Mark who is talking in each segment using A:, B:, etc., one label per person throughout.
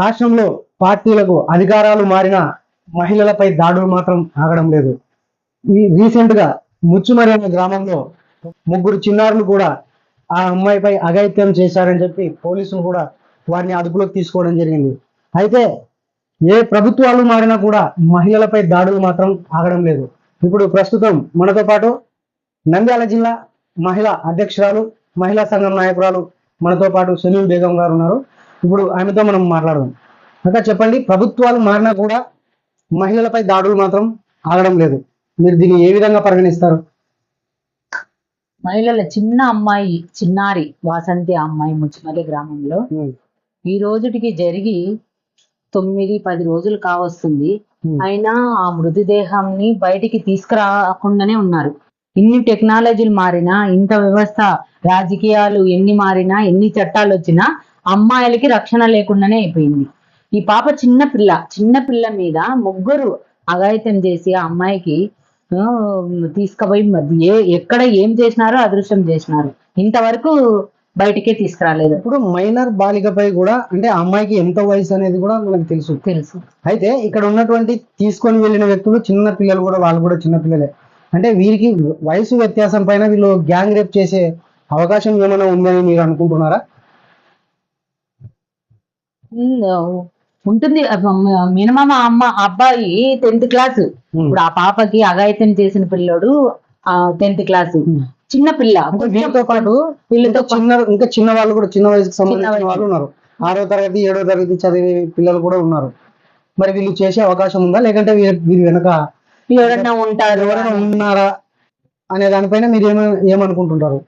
A: రాష్ట్రంలో పార్టీలకు అధికారాలు మారిన మహిళలపై దాడులు మాత్రం ఆగడం లేదు. ఈ రీసెంట్గా ముచ్చుమరి అనే గ్రామంలో ముగ్గురు చిన్నారులు కూడా ఆ అమ్మాయిపై అఘాయిత్యం చేశారని చెప్పి పోలీసులు కూడా వారిని అదుపులోకి తీసుకోవడం జరిగింది. అయితే ఏ ప్రభుత్వాలు మారినా కూడా మహిళలపై దాడులు మాత్రం ఆగడం లేదు. ఇప్పుడు ప్రస్తుతం మనతో పాటు నంద్యాల జిల్లా మహిళా అధ్యక్షురాలు మహిళా సంఘం నాయకురాలు మనతో పాటు సునీల్ బేగం గారు ఉన్నారు. ఇప్పుడు ఆమెతో మనం మాట్లాడదాం. ఇంకా చెప్పండి ప్రభుత్వాలు మారినా కూడా మహిళలపై దాడులు మాత్రం ఆగడం లేదు. మీరు దీన్ని ఏ విధంగా పరిగణిస్తారు?
B: మహిళల చిన్న అమ్మాయి చిన్నారి వాసంతి అమ్మాయి ముచ్చిమల్లి గ్రామంలో ఈ రోజుటికి జరిగి తొమ్మిది పది రోజులు కావస్తుంది. అయినా ఆ మృతదేహాన్ని బయటికి తీసుకురాకుండానే ఉన్నారు. ఇన్ని టెక్నాలజీలు మారినా ఇంత వ్యవస్థ రాజకీయాలు ఎన్ని మారినా ఎన్ని చట్టాలు వచ్చినా అమ్మాయిలకి రక్షణ లేకుండానే అయిపోయింది. ఈ పాప చిన్న పిల్ల చిన్న పిల్ల మీద ముగ్గురు అఘాయిత్యం చేసి ఆ అమ్మాయికి తీసుకుపోయి ఏ ఎక్కడ ఏం చేసినారో అదృశ్యం చేసినారు. ఇంతవరకు బయటికే తీసుకురాలేదు.
A: ఇప్పుడు మైనర్ బాలికపై కూడా అంటే అమ్మాయికి ఎంత వయసు అనేది కూడా మనకు తెలుసు.
B: తెలుసు.
A: అయితే ఇక్కడ ఉన్నటువంటి తీసుకొని వెళ్ళిన వ్యక్తులు చిన్న పిల్లలు కూడా వాళ్ళు కూడా చిన్న పిల్లలే. అంటే వీరికి వయసు వ్యత్యాసం పైన వీళ్ళు గ్యాంగ్ రేప్ చేసే అవకాశం ఏమైనా ఉందని మీరు అనుకుంటున్నారా?
B: ఉంటుంది. మినిమం ఆ అమ్మ అబ్బాయి టెన్త్ క్లాస్. ఇప్పుడు ఆ పాపకి అఘాయిత్యం చేసిన పిల్లోడు టెన్త్ క్లాస్. చిన్న పిల్ల.
A: వీళ్ళతో పాటు
B: వీళ్ళతో
A: చిన్న ఇంకా చిన్న వాళ్ళు కూడా చిన్న వయసుకు సంబంధించిన. వాళ్ళు ఉన్నారు. ఆరో తరగతి ఏడో తరగతి చదివే పిల్లలు కూడా ఉన్నారు. మరి వీళ్ళు చేసే అవకాశం ఉందా? లేకంటే వీరి వెనక
B: ఎవరన్నా ఉంటారు?
A: ఎవరైనా ఉన్నారా? అనే దానిపైన మీరు ఏమ ఏమనుకుంటుంటారు?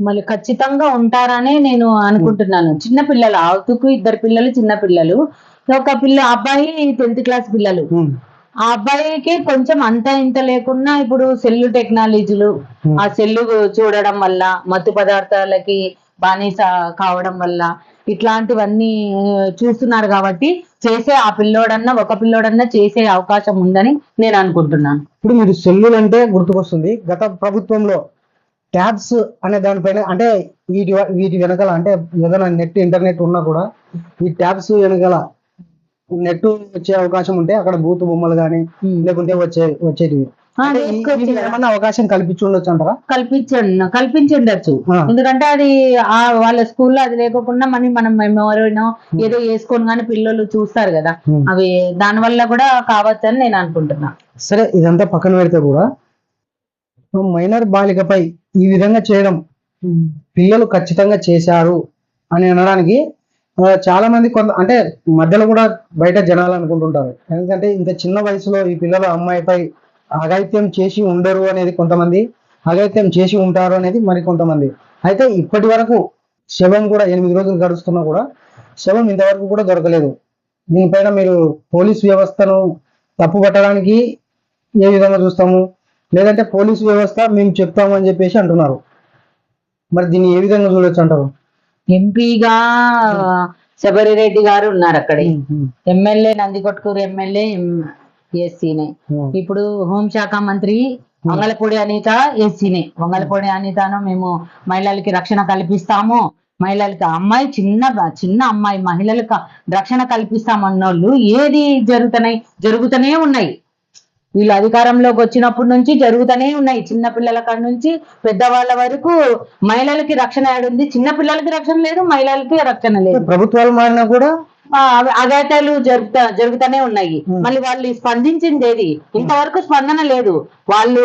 B: మళ్ళీ ఖచ్చితంగా ఉంటారనే నేను అనుకుంటున్నాను. చిన్న పిల్లలు ఆవుతుకు ఇద్దరు పిల్లలు చిన్న పిల్లలు. ఒక పిల్ల అబ్బాయి టెన్త్ క్లాస్ పిల్లలు.
A: ఉమ్.
B: ఆ అబ్బాయికి కొంచెం అంత ఇంత లేకున్నా ఇప్పుడు సెల్లు టెక్నాలజీలు
A: Hmm.
B: ఆ సెల్లు చూడడం వల్ల మత్తు పదార్థాలకి బానిస కావడం వల్ల ఇట్లాంటివన్నీ చూస్తున్నారు కాబట్టి చేసే ఆ పిల్లోడన్నా ఒక పిల్లోడన్నా చేసే అవకాశం ఉందని నేను అనుకుంటున్నాను.
A: ఇప్పుడు మీరు సెల్లులు అంటే గుర్తుకొస్తుంది. గత ప్రభుత్వంలో ట్యాబ్స్ అనే దానిపైన అంటే వీటి వీటి వెనకాల అంటే ఏదైనా నెట్ ఇంటర్నెట్ ఉన్నా కూడా ఈ ట్యాబ్స్ వెనకాల నెట్ వచ్చే అవకాశం ఉంటే అక్కడ బూత్ బొమ్మలు కానీ. లేకుంటే వచ్చే వచ్చేటివి. ఏమన్నా అవకాశం కల్పించి ఉండొచ్చు అంటారా
B: కల్పించండి కల్పించుండొచ్చు. ఎందుకంటే అది ఆ వాళ్ళ స్కూల్లో అది లేకోకుండా మనీ మనం ఎవరైనా ఏదో వేసుకొని కానీ పిల్లలు చూస్తారు కదా. అవి దాని వల్ల కూడా కావచ్చని నేను అనుకుంటున్నా
A: సరే ఇదంతా పక్కన పెడితే కూడా మైనర్ బాలికపై ఈ విధంగా చేయడం పిల్లలు ఖచ్చితంగా చేశారు అని అనడానికి చాలా మంది కొంత అంటే మధ్యలో కూడా బయట జనాలు అనుకుంటుంటారు. ఎందుకంటే ఇంత చిన్న వయసులో ఈ పిల్లలు అమ్మాయిపై అఘాయిత్యం చేసి ఉండరు అనేది కొంతమంది అఘాయిత్యం చేసి ఉంటారు అనేది మరి కొంతమంది. అయితే ఇప్పటి వరకు శవం కూడా ఎనిమిది రోజులు గడుస్తున్నా కూడా శవం ఇంతవరకు కూడా దొరకలేదు. దీనిపైన మీరు పోలీస్ వ్యవస్థను తప్పు పట్టడానికి ఏ విధంగా చూస్తాము? లేదంటే పోలీస్ వ్యవస్థ మేము చెప్తాము అని చెప్పేసి అంటున్నారు. మరి దీన్ని ఏ విధంగా చూడొచ్చు అంటారు?
B: ఎంపీగా శబరిరెడ్డి గారు ఉన్నారు అక్కడే. ఎమ్మెల్యే నందికొట్కూరు ఎమ్మెల్యే ఎస్సీనే. ఇప్పుడు హోంశాఖ మంత్రి వంగలపూడి అనిత ఎస్సీనే. వంగలపూడి అనితను మేము మహిళలకి రక్షణ కల్పిస్తాము. మహిళలకి అమ్మాయి చిన్న చిన్న అమ్మాయి మహిళలకు రక్షణ కల్పిస్తామన్నోళ్ళు ఏది జరుగుతున్నాయి జరుగుతూనే ఉన్నాయి. వీళ్ళు అధికారంలోకి వచ్చినప్పటి నుంచి జరుగుతూనే ఉన్నాయి. చిన్న పిల్లల కాడ నుంచి పెద్దవాళ్ళ వరకు మహిళలకి రక్షణ ఏడుంది చిన్న పిల్లలకి రక్షణ లేదు మహిళలకి రక్షణ లేదు.
A: ప్రభుత్వాలు మారినా కూడా?
B: అఘాయిత్యాలు జరుగుతా జరుగుతూనే ఉన్నాయి. మళ్ళీ వాళ్ళు స్పందించింది ఏది ఇంతవరకు స్పందన లేదు. వాళ్ళు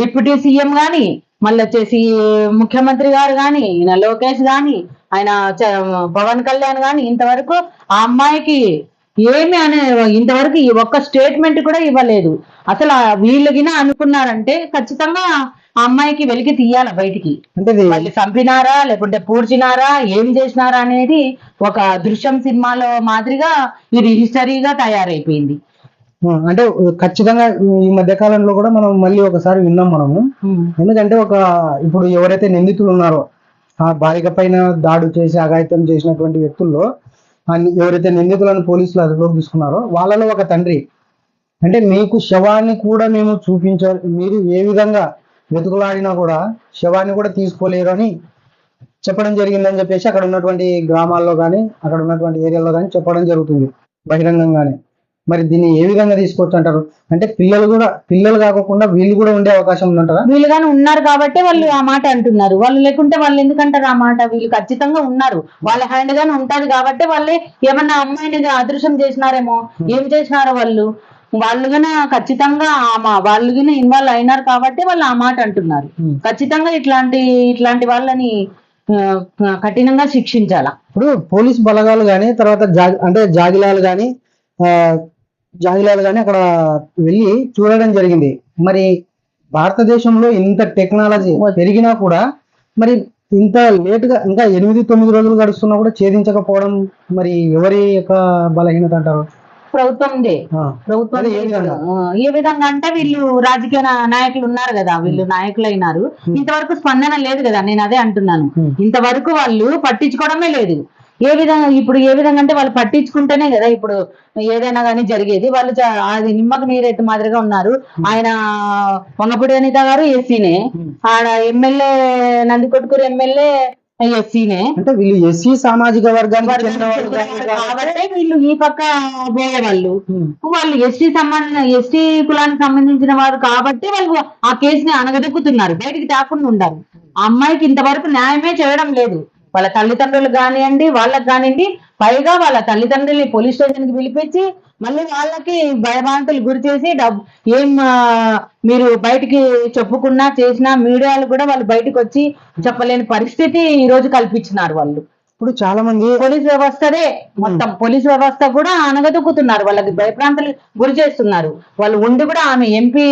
B: డిప్యూటీ సీఎం గాని మళ్ళీ వచ్చేసి ముఖ్యమంత్రి గారు గాని ఈయన లోకేష్ గాని ఆయన పవన్ కళ్యాణ్ గాని ఇంతవరకు ఆ అమ్మాయికి ఏమి అనే ఇంతవరకు ఈ ఒక్క స్టేట్మెంట్ కూడా ఇవ్వలేదు. అసలు ఆ వీళ్ళు గిన అనుకున్నారంటే ఖచ్చితంగా ఆ అమ్మాయికి వెలికి తీయాలి బయటికి. మళ్ళీ చంపినారా లేకుంటే పూడ్చినారా ఏం చేసినారా అనేది ఒక దృశ్యం సినిమాలో మాదిరిగా ఇది హిస్టరీగా తయారైపోయింది.
A: అంటే ఖచ్చితంగా ఈ మధ్య కాలంలో కూడా మనం మళ్ళీ ఒకసారి విన్నాం మనము. ఎందుకంటే ఒక ఇప్పుడు ఎవరైతే నిందితులు ఉన్నారో ఆ బాలిక పైన దాడి చేసి అఘాయిత్యం చేసినటువంటి వ్యక్తుల్లో ఎవరైతే నిందితులను పోలీసులు అదుపులోకి తీసుకున్నారో వాళ్ళలో ఒక తండ్రి. అంటే మీకు శవాన్ని కూడా మేము చూపించాలి మీరు ఏ విధంగా వెతుకులాడినా కూడా శవాన్ని కూడా తీసుకోలేరు అని చెప్పడం జరిగిందని చెప్పేసి అక్కడ ఉన్నటువంటి గ్రామాల్లో కానీ అక్కడ ఉన్నటువంటి ఏరియాలో కానీ చెప్పడం జరుగుతుంది బహిరంగంగానే. మరి దీన్ని ఏ విధంగా తీసుకోవచ్చు అంటారు? అంటే పిల్లలు కూడా పిల్లలు కాకుండా వీళ్ళు కూడా ఉండే అవకాశం ఉందంటారా?
B: వీళ్ళుగానే ఉన్నారు కాబట్టి వాళ్ళు ఆ మాట అంటున్నారు. వాళ్ళు లేకుంటే వాళ్ళు ఎందుకంటారు ఆ మాట? వీళ్ళు ఖచ్చితంగా ఉన్నారు. వాళ్ళ హ్యాండ్ గానే ఉంటది కాబట్టి వాళ్ళే ఏమన్నా అమ్మాయిని అదృశ్యం చేసినారేమో ఏం చేసినారో వాళ్ళు. వాళ్ళు గానే ఖచ్చితంగా ఆ మా- వాళ్ళు గానే ఇన్వాల్వ్ అయినారు కాబట్టి వాళ్ళు ఆ మాట అంటున్నారు.
A: Hmm.
B: ఖచ్చితంగా ఇట్లాంటి ఇట్లాంటి వాళ్ళని కఠినంగా శిక్షించాలా?
A: ఇప్పుడు పోలీస్ బలగాలు కానీ తర్వాత అంటే జాగిలాలు కానీ జాగిలాలు కానీ అక్కడ వెళ్ళి చూడడం జరిగింది. మరి భారతదేశంలో ఇంత టెక్నాలజీ పెరిగినా కూడా మరి ఇంత లేటుగా ఇంకా ఎనిమిది తొమ్మిది రోజులు గడుస్తున్నా కూడా ఛేదించకపోవడం మరి ఎవరి యొక్క బలహీనత అంటారు?
B: ప్రభుత్వందే ప్రభుత్వం
A: అదే ఏ విధంగా?
B: అంటే వీళ్ళు రాజకీయ నాయకులు ఉన్నారు కదా వీళ్ళు నాయకులు అయినారు ఇంతవరకు స్పందన లేదు కదా నేను అదే అంటున్నాను. ఇంతవరకు వాళ్ళు పట్టించుకోవడమే లేదు. ఏ విధంగా ఇప్పుడు ఏ విధంగా అంటే వాళ్ళు పట్టించుకుంటేనే కదా ఇప్పుడు ఏదైనా కానీ జరిగేది. వాళ్ళు అది నిమ్మకు నీరెట్టు మాదిరిగా ఉన్నారు. ఆయన వంగపూడి అనిత గారు ఎస్సీనే. ఆడ ఎమ్మెల్యే నందికొట్కూరు ఎమ్మెల్యే ఎస్సీనే.
A: అంటే వీళ్ళు ఎస్సీ సామాజిక వర్గానికి
B: కాబట్టి వీళ్ళు ఈ పక్క వాళ్ళు వాళ్ళు ఎస్టీ సంబంధ ఎస్టీ కులానికి సంబంధించిన వారు కాబట్టి వాళ్ళు ఆ కేసుని అనగదొక్కుతున్నారు. బయటికి తేకుండా ఉండాలి. అమ్మాయికి ఇంతవరకు న్యాయమే చేయడం లేదు. వాళ్ళ తల్లిదండ్రులు కానివ్వండి వాళ్ళకి కానివ్వండి పైగా వాళ్ళ తల్లిదండ్రుల్ని పోలీస్ స్టేషన్కి పిలిపించి మళ్ళీ వాళ్ళకి భయభ్రాంతులు గురి చేసి డబ్బు ఏం మీరు బయటికి చెప్పుకున్నా చేసినా మీడియాలు కూడా వాళ్ళు బయటకు వచ్చి చెప్పలేని పరిస్థితి ఈ రోజు కల్పించినారు వాళ్ళు.
A: ఇప్పుడు చాలా మంది
B: పోలీస్ వ్యవస్థదే మొత్తం. పోలీస్ వ్యవస్థ కూడా అనగదొక్కుతున్నారు వాళ్ళకి భయప్రాంతాలు గురి చేస్తున్నారు. వాళ్ళు ఉండి కూడా ఆమె ఎంపీ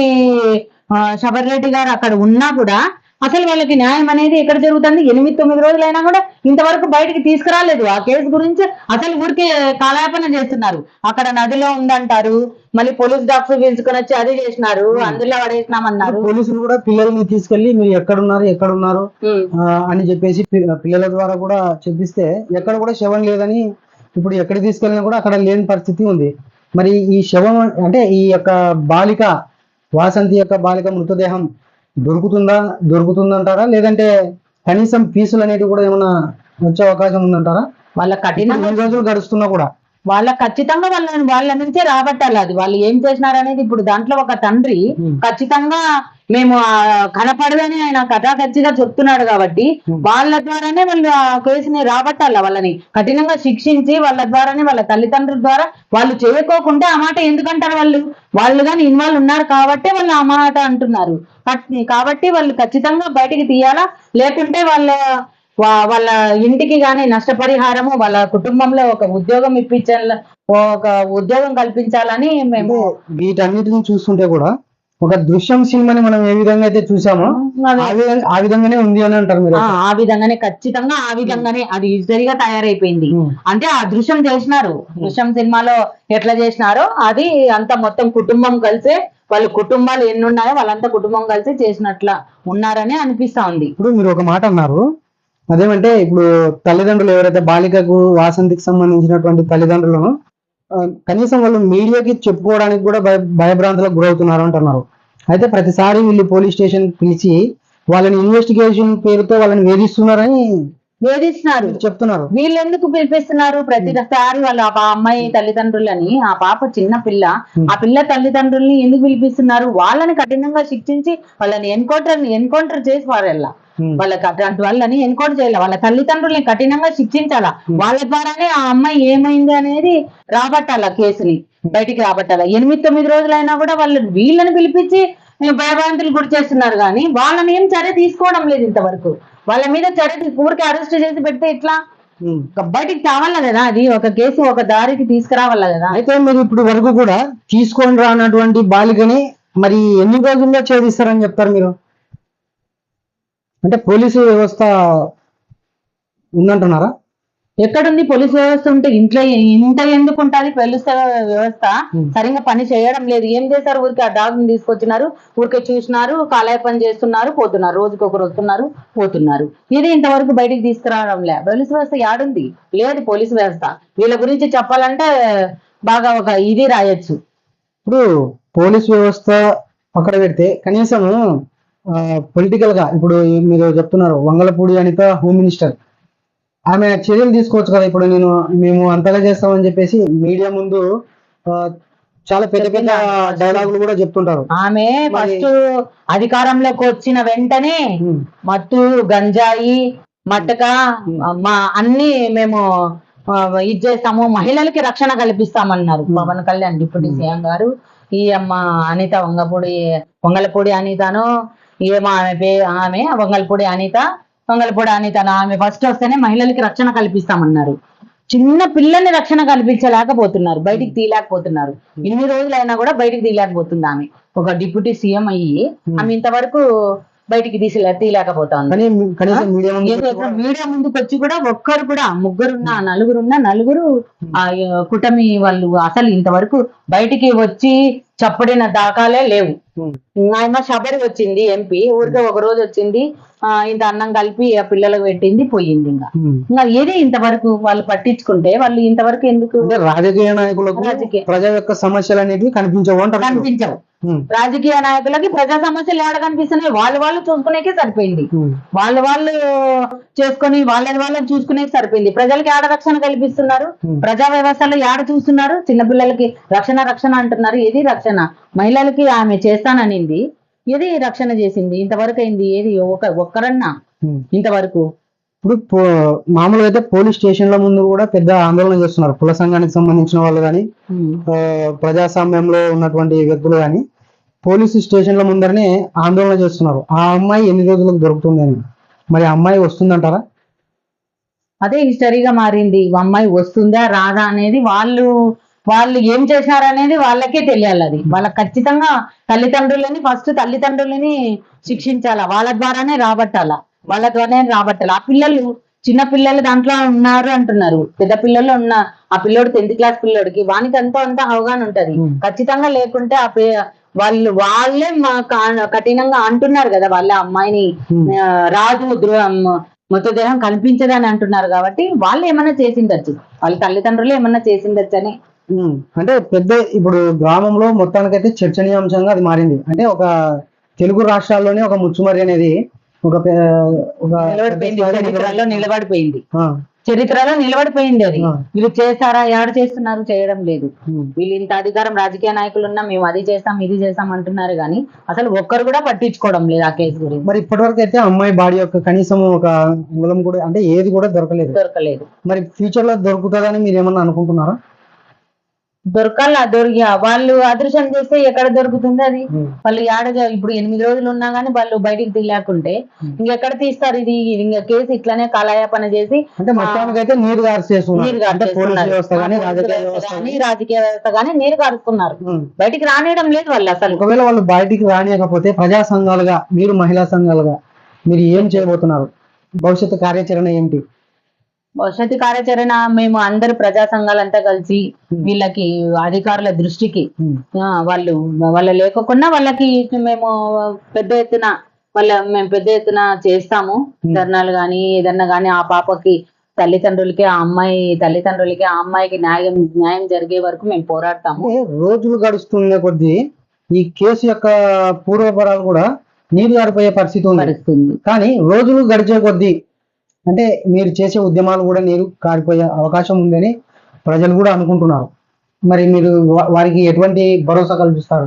B: శబర్రెడ్డి గారు అక్కడ ఉన్నా కూడా అసలు వాళ్ళకి న్యాయం అనేది ఎక్కడ జరుగుతుంది? ఎనిమిది తొమ్మిది రోజులైనా కూడా ఇంతవరకు బయటికి తీసుకురాలేదు. ఆ కేసు గురించి అసలు ఊరికే కాలాపన చేస్తున్నారు. అక్కడ నదిలో ఉందంటారు. మళ్ళీ పోలీస్ డాక్టర్ పిలుచుకొని వచ్చి అది చేసినారు. అందులో పడేసినామన్నారు.
A: పోలీసులు కూడా పిల్లల్ని తీసుకెళ్ళి మీరు ఎక్కడున్నారు ఎక్కడున్నారు అని చెప్పేసి పిల్లల ద్వారా కూడా చెప్పిస్తే ఎక్కడ కూడా శవం లేదని ఇప్పుడు ఎక్కడ తీసుకెళ్ళినా కూడా అక్కడ లేని పరిస్థితి ఉంది. మరి ఈ శవం అంటే ఈ యొక్క బాలిక వాసంతి యొక్క బాలిక మృతదేహం దొరుకుతుందా దొరుకుతుందంటారా? లేదంటే కనీసం పీసులు అనేటివి కూడా ఏమైనా వచ్చే అవకాశం ఉందంటారా?
B: వాళ్ళ కఠినంగా
A: ఎన్ని రోజులు గడుస్తున్నా కూడా.
B: వాళ్ళ ఖచ్చితంగా వాళ్ళ వాళ్ళ నుంచే రాబట్టాలి అది. వాళ్ళు ఏం చేసినారనేది ఇప్పుడు దాంట్లో ఒక తండ్రి. ఖచ్చితంగా మేము కనపడదని ఆయన కటాకచ్చిగా చెప్తున్నాడు కాబట్టి
A: Hmm.
B: వాళ్ళ ద్వారానే వాళ్ళు ఆ కేసుని రాబట్టాల వాళ్ళని? కఠినంగా శిక్షించి వాళ్ళ ద్వారానే వాళ్ళ తల్లిదండ్రుల ద్వారా వాళ్ళు చేయకోకుంటే ఆ మాట ఎందుకంటారు వాళ్ళు? వాళ్ళు కానీ ఇన్వాల్వ్ ఉన్నారు కాబట్టి వాళ్ళు ఆ మాట అంటున్నారు. కాబట్టి వాళ్ళు ఖచ్చితంగా బయటికి తీయాలా? లేకుంటే వాళ్ళ వాళ్ళ ఇంటికి గాని నష్టపరిహారము వాళ్ళ కుటుంబంలో ఒక ఉద్యోగం ఇప్పించాల ఒక ఉద్యోగం కల్పించాలని మేము
A: వీటన్నిటిని చూస్తుంటే కూడా ఒక దృశ్యం సినిమాని మనం ఏ విధంగా అయితే చూసామో. ఆ విధంగా ఆ విధంగానే ఉంది అని అంటారు మీరు
B: ఆ విధంగానే ఖచ్చితంగా ఆ విధంగానే అది ఈజీగా తయారైపోయింది. అంటే ఆ దృశ్యం చేసినారు దృశ్యం సినిమాలో ఎట్లా చేసినారో అది అంత మొత్తం కుటుంబం కలిసే వాళ్ళ కుటుంబాలు ఎన్ని ఉన్నాయో వాళ్ళంతా కుటుంబం కలిసి చేసినట్ల ఉన్నారని అనిపిస్తా ఉంది.
A: ఇప్పుడు మీరు ఒక మాట అన్నారు. అదేమంటే ఇప్పుడు తల్లిదండ్రులు ఎవరైతే బాలికకు వాసంతికి సంబంధించినటువంటి తల్లిదండ్రులను కనీసం వాళ్ళు మీడియాకి చెప్పుకోవడానికి కూడా భయ భయభ్రాంతులకు గురవుతున్నారు అంటున్నారు. అయితే ప్రతిసారి వీళ్ళు పోలీస్ స్టేషన్ పిలిచి వాళ్ళని ఇన్వెస్టిగేషన్ పేరుతో వాళ్ళని వేధిస్తున్నారని
B: వేధిస్తున్నారు.
A: చెప్తున్నారు.
B: వీళ్ళు ఎందుకు పిలిపిస్తున్నారు? ప్రతిసారి వాళ్ళ ఆ అమ్మాయి తల్లిదండ్రులని ఆ పాప చిన్న పిల్ల. ఆ పిల్ల తల్లిదండ్రుల్ని ఎందుకు పిలిపిస్తున్నారు? వాళ్ళని కఠినంగా శిక్షించి వాళ్ళని ఎన్కౌంటర్ ఎన్కౌంటర్ చేసి వారెల్లా. వాళ్ళకి అట్లాంటి వాళ్ళని ఎన్కౌంటర్ చేయాలి? వాళ్ళ తల్లిదండ్రుల్ని కఠినంగా శిక్షించాలా? వాళ్ళ ద్వారానే ఆ అమ్మాయి ఏమైంది అనేది రాబట్టాల కేసుని? బయటికి రాబట్టాల? ఎనిమిది తొమ్మిది రోజులైనా కూడా వాళ్ళు వీళ్ళని పిలిపించి భయభ్రాంతులు గురి చేస్తున్నారు కానీ వాళ్ళని ఏం చర్య తీసుకోవడం లేదు ఇంతవరకు. వాళ్ళ మీద చర్య ఊరికే అరెస్ట్ చేసి పెడితే
A: ఉమ్.
B: బయటికి తేవాల కదా? అది ఒక కేసు ఒక దారికి తీసుకురావాల కదా?
A: అయితే మీరు ఇప్పుడు వరకు కూడా తీసుకొని రానటువంటి బాలికని మరి ఎన్ని రోజుల్లో ఛేదిస్తారని చెప్తారు మీరు? అంటే పోలీసు వ్యవస్థ ఉందంటున్నారా?
B: ఎక్కడుంది పోలీస్ వ్యవస్థ ఉంటే ఇంట్లో ఇంత ఎందుకు ఉంటుంది పోలీస్ వ్యవస్థ. సరిగ్గా పని చేయడం లేదు. ఏం చేశారు? ఊరికి ఆ డాగ్ని తీసుకొచ్చినారు. ఊరికే చూసినారు. కాలాయ పని చేస్తున్నారు. పోతున్నారు. రోజుకి ఒకరు వస్తున్నారు. పోతున్నారు. ఇది ఇంతవరకు బయటికి తీసుకురావడం లే. పోలీస్ వ్యవస్థ యాడుంది? లేదు పోలీస్ వ్యవస్థ. వీళ్ళ గురించి చెప్పాలంటే బాగా ఒక ఇది రాయొచ్చు.
A: ఇప్పుడు పోలీస్ వ్యవస్థ పక్కన పెడితే కనీసము పొలిటికల్గా ఇప్పుడు మీరు చెప్తున్నారు వంగలపూడి అనిత హోమ్ మినిస్టర్ ఆమె చర్యలు తీసుకోవచ్చు కదా ఇప్పుడు నేను మేము అంతగా చేస్తామని చెప్పేసి మీడియా ముందు చాలా పెద్ద పెద్ద డైలాగులు కూడా చెప్తుంటారు.
B: ఆమె ఫస్ట్ అధికారంలోకి వచ్చిన వెంటనే మత్తు గంజాయి మట్టక మా అన్ని మేము ఇది చేస్తాము మహిళలకి రక్షణ కల్పిస్తామన్నారు. పవన్ కళ్యాణ్ డిప్యూటీ సీఎం గారు ఈ అమ్మ అనిత వంగపూడి వంగలపూడి అనితను ఏమో ఆమె పే ఆమె వంగలపూడి అనిత వంగలపూడి అనితను ఆమె ఫస్ట్ వస్తేనే మహిళలకి రక్షణ కల్పిస్తామన్నారు. చిన్న పిల్లల్ని రక్షణ కల్పించలేకపోతున్నారు బయటికి తీయలేకపోతున్నారు. ఎనిమిది రోజులైనా కూడా బయటికి తీయలేకపోతుంది ఆమె. ఒక డిప్యూటీ సీఎం అయ్యి ఆమె ఇంతవరకు బయటికి తీసి
A: కనీసం మీడియా
B: ముందుకు వచ్చి కూడా ఒక్కరు కూడా ముగ్గురున్న నలుగురున్న నలుగురు ఆ, కూటమి వాళ్ళు అసలు ఇంతవరకు బయటికి వచ్చి చప్పడిన దాఖలే లేవు. ఆయన శబరి వచ్చింది ఎంపీ ఊరికే ఒక రోజు వచ్చింది ఆ, ఇంత అన్నం కలిపి ఆ పిల్లలకు పెట్టింది పోయింది ఇంకా. ఇంకా ఏది ఇంతవరకు వాళ్ళు పట్టించుకుంటే వాళ్ళు ఇంతవరకు ఎందుకు
A: రాజకీయ నాయకులకు. ప్రజల యొక్క సమస్యలు అనేవి కనిపించవు
B: కనిపించవు. రాజకీయ నాయకులకి ప్రజా సమస్యలు ఏడ కనిపిస్తున్నాయి వాళ్ళు వాళ్ళు చూసుకునేకే సరిపోయింది. వాళ్ళు వాళ్ళు చేసుకొని వాళ్ళని వాళ్ళని చూసుకునే సరిపోయింది. ప్రజలకి ఆడ రక్షణ కల్పిస్తున్నారు. ప్రజా వ్యవస్థలో ఆడ చూస్తున్నారు? చిన్నపిల్లలకి రక్షణ రక్షణ అంటున్నారు. ఏది రక్షణ మహిళలకి ఆమె చేస్తాననింది. ఏది రక్షణ చేసింది? ఇంతవరకు అయింది ఏది? ఒక ఒక్కరన్నా. ఇంతవరకు?
A: ఇప్పుడు మామూలుగా అయితే పోలీస్ స్టేషన్ల ముందు కూడా పెద్ద ఆందోళన చేస్తున్నారు. కుల సంఘానికి సంబంధించిన వాళ్ళు కానీ ప్రజాస్వామ్యంలో ఉన్నటువంటి వ్యక్తులు కానీ పోలీసు స్టేషన్ల ముందరనే ఆందోళన చేస్తున్నారు. ఆ అమ్మాయి ఎన్ని రోజులకు దొరుకుతుంది అని. మరి అమ్మాయి వస్తుందంటారా?
B: అదే హిస్టరీగా మారింది. అమ్మాయి వస్తుందా రాదా అనేది వాళ్ళు వాళ్ళు ఏం చేశారనేది వాళ్ళకే తెలియాలి అది. వాళ్ళకి ఖచ్చితంగా తల్లిదండ్రులని ఫస్ట్ తల్లిదండ్రులని శిక్షించాలా? వాళ్ళ ద్వారానే రాబట్టాలా? వాళ్ళ ద్వారానే రాబట్టాలి? ఆ పిల్లలు చిన్న పిల్లలు దాంట్లో ఉన్నారు అంటున్నారు. పెద్ద పిల్లలు ఉన్న ఆ పిల్లోడు టెన్త్ క్లాస్ పిల్లోడికి వానికి ఎంతో అంత అవగాహన ఉంటది. ఖచ్చితంగా లేకుంటే ఆ పి- వాళ్ళు వాళ్ళే మా కఠినంగా అంటున్నారు కదా వాళ్ళ అమ్మాయిని. రాజు మృతదేహం కనిపించదని అంటున్నారు కాబట్టి వాళ్ళు ఏమన్నా చేసిండొచ్చు. వాళ్ళ తల్లిదండ్రులు ఏమన్నా చేసిండొచ్చు అని
A: అంటే పెద్ద ఇప్పుడు గ్రామంలో మొత్తానికైతే చర్చనీయాంశంగా అది మారింది. అంటే ఒక తెలుగు రాష్ట్రాల్లోనే ఒక ముచ్చుమరి అనేది ఒక
B: నిలబడిపోయింది. చరిత్రలో నిలబడిపోయింది.
A: ఆ,
B: చరిత్రలో నిలబడిపోయింది అది. వీళ్ళు చేస్తారా ఎవరు చేస్తున్నారు? చేయడం లేదు. వీళ్ళు ఇంత అధికారం రాజకీయ నాయకులు ఉన్నా మేము అది చేస్తాం ఇది చేస్తాం అంటున్నారు కానీ అసలు ఒక్కరు కూడా పట్టించుకోవడం లేదు ఆ కేసు గురించి.
A: మరి ఇప్పటివరకు అయితే అమ్మాయి బాడీ యొక్క కనీసం ఒక అంగుళం కూడా అంటే ఏది కూడా దొరకలేదు.
B: దొరకలేదు.
A: మరి ఫ్యూచర్లో దొరుకుతుందని మీరు ఏమన్నా అనుకుంటున్నారా?
B: దొరకాల దొరికి వాళ్ళు అదృశ్యం చేస్తే ఎక్కడ దొరుకుతుంది అది? వాళ్ళు ఏడ ఇప్పుడు ఎనిమిది రోజులు ఉన్నా గానీ వాళ్ళు బయటికి తీయలేకుంటే ఇంకెక్కడ తీస్తారు ఇది? ఇంకా కేసు ఇట్లానే కాలయాపన చేసి
A: నీరు రాజకీయ
B: వ్యవస్థ కానీ నీరు గారుస్తున్నారు.
A: ఉమ్.
B: బయటికి రానియడం లేదు వాళ్ళు అసలు.
A: ఒకవేళ వాళ్ళు బయటికి రానియకపోతే ప్రజా సంఘాలుగా మీరు మహిళా సంఘాలుగా మీరు ఏం చేయబోతున్నారు? భవిష్యత్తు కార్యాచరణ ఏంటి?
B: భవిష్యత్తు కార్యాచరణ మేము అందరు ప్రజా సంఘాలంతా కలిసి వీళ్ళకి అధికారుల దృష్టికి. ఆ, వాళ్ళు వాళ్ళ లేకుండా వాళ్ళకి మేము పెద్ద ఎత్తున వాళ్ళ మేము పెద్ద ఎత్తున చేస్తాము. ధర్నాలు కానీ ఏదన్నా కానీ ఆ పాపకి తల్లిదండ్రులకి ఆ అమ్మాయి తల్లిదండ్రులకి ఆ అమ్మాయికి న్యాయం న్యాయం జరిగే వరకు మేము పోరాడతాము.
A: రోజులు గడుస్తున్న కొద్దీ ఈ కేసు యొక్క పూర్వపరాలు కూడా నీరు గారిపోయే పరిస్థితి ఉంది. కానీ రోజులు గడిచే కొద్దీ అంటే మీరు చేసే ఉద్యమాలు కూడా నీరు కారిపోయే అవకాశం ఉందని ప్రజలు కూడా అనుకుంటున్నారు. మరి మీరు వారికి ఎటువంటి భరోసా కల్పిస్తారు?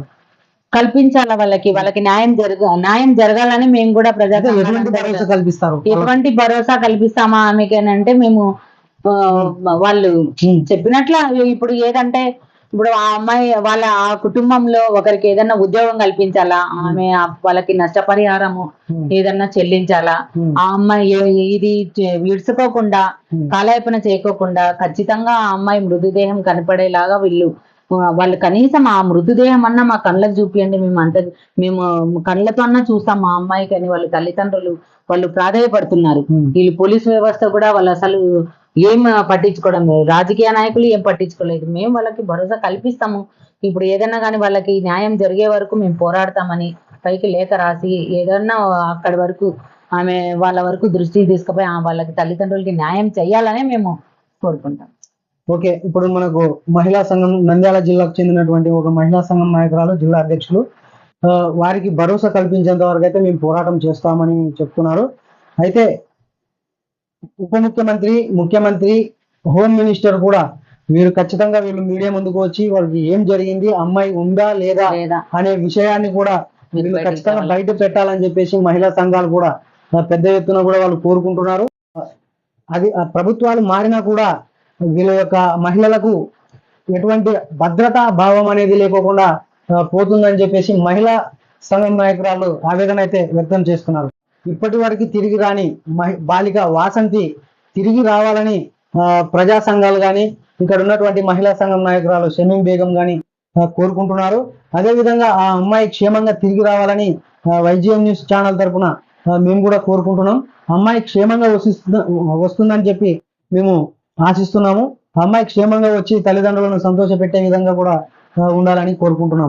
B: కల్పించాల వాళ్ళకి? వాళ్ళకి న్యాయం జరగ న్యాయం జరగాలని మేము కూడా ప్రజా
A: కల్పిస్తారు?
B: ఎటువంటి భరోసా కల్పిస్తామా? ఆమెకేనంటే మేము వాళ్ళు. చెప్పినట్లు ఇప్పుడు ఏదంటే ఇప్పుడు ఆ అమ్మాయి వాళ్ళ ఆ కుటుంబంలో ఒకరికి ఏదన్నా ఉద్యోగం కల్పించాలా ఆమె వాళ్ళకి నష్టపరిహారము. ఏదన్నా చెల్లించాలా. ఆ అమ్మాయి ఇది విడుచుకోకుండా. కాలయాపన చేయకోకుండా ఖచ్చితంగా ఆ అమ్మాయి మృతదేహం కనపడేలాగా వీళ్ళు వాళ్ళు కనీసం ఆ మృతదేహం అన్న మా కళ్ళకు చూపియండి మేము అంత మేము కళ్ళతో అన్నా చూస్తాం మా అమ్మాయికి అని వాళ్ళ తల్లిదండ్రులు వాళ్ళు ప్రాధాయపడుతున్నారు. వీళ్ళు పోలీస్ వ్యవస్థ కూడా వాళ్ళు అసలు ఏం పట్టించుకోవడం లేదు. రాజకీయ నాయకులు ఏం పట్టించుకోలేదు. మేము వాళ్ళకి భరోసా కల్పిస్తాము. ఇప్పుడు ఏదైనా కానీ వాళ్ళకి న్యాయం జరిగే వరకు మేము పోరాడతామని పైకి లేఖ రాసి ఏదన్నా అక్కడి వరకు ఆమె వాళ్ళ వరకు దృష్టికి తీసుకుపోయి ఆ వాళ్ళకి తల్లిదండ్రులకి న్యాయం చేయాలనే మేము కోరుకుంటాం.
A: ఓకే ఇప్పుడు మనకు మహిళా సంఘం నంద్యాల జిల్లాకు చెందినటువంటి ఒక మహిళా సంఘం నాయకురాలు జిల్లా అధ్యక్షులు వారికి భరోసా కల్పించేంత వరకు అయితే మేము పోరాటం చేస్తామని చెప్తున్నారు. అయితే ఉప ముఖ్యమంత్రి ముఖ్యమంత్రి హోమ్ మినిస్టర్ కూడా వీరు ఖచ్చితంగా వీళ్ళు మీడియా ముందుకు వచ్చి వాళ్ళకి ఏం జరిగింది అమ్మాయి ఉందా లేదా అనే విషయాన్ని కూడా
B: మీరు
A: వీళ్ళు ఖచ్చితంగా. బయట పెట్టాలని చెప్పేసి మహిళా సంఘాలు కూడా పెద్ద ఎత్తున కూడా వాళ్ళు కోరుకుంటున్నారు అది ప్రభుత్వాలు మారినా కూడా వీళ్ళ యొక్క మహిళలకు ఎటువంటి భద్రతా భావం అనేది లేకోకుండా పోతుందని చెప్పేసి మహిళా సంఘం నాయకురాలు ఆవేదన అయితే వ్యక్తం చేస్తున్నారు ఇప్పటి వరకు తిరిగి రాని మహి- బాలిక వాసంతి తిరిగి రావాలని ప్రజా సంఘాలు కానీ ఇక్కడ ఉన్నటువంటి మహిళా సంఘం నాయకురాలు షమీం బేగం కానీ కోరుకుంటున్నారు. అదేవిధంగా ఆ అమ్మాయి క్షేమంగా తిరిగి రావాలని వైజీఎం న్యూస్ ఛానల్ తరఫున మేము కూడా కోరుకుంటున్నాం. అమ్మాయి క్షేమంగా వస్తుంద వస్తుందని చెప్పి మేము ఆశిస్తున్నాము. అమ్మాయి క్షేమంగా వచ్చి తల్లిదండ్రులను సంతోషపెట్టే విధంగా కూడా ఉండాలని కోరుకుంటున్నాం.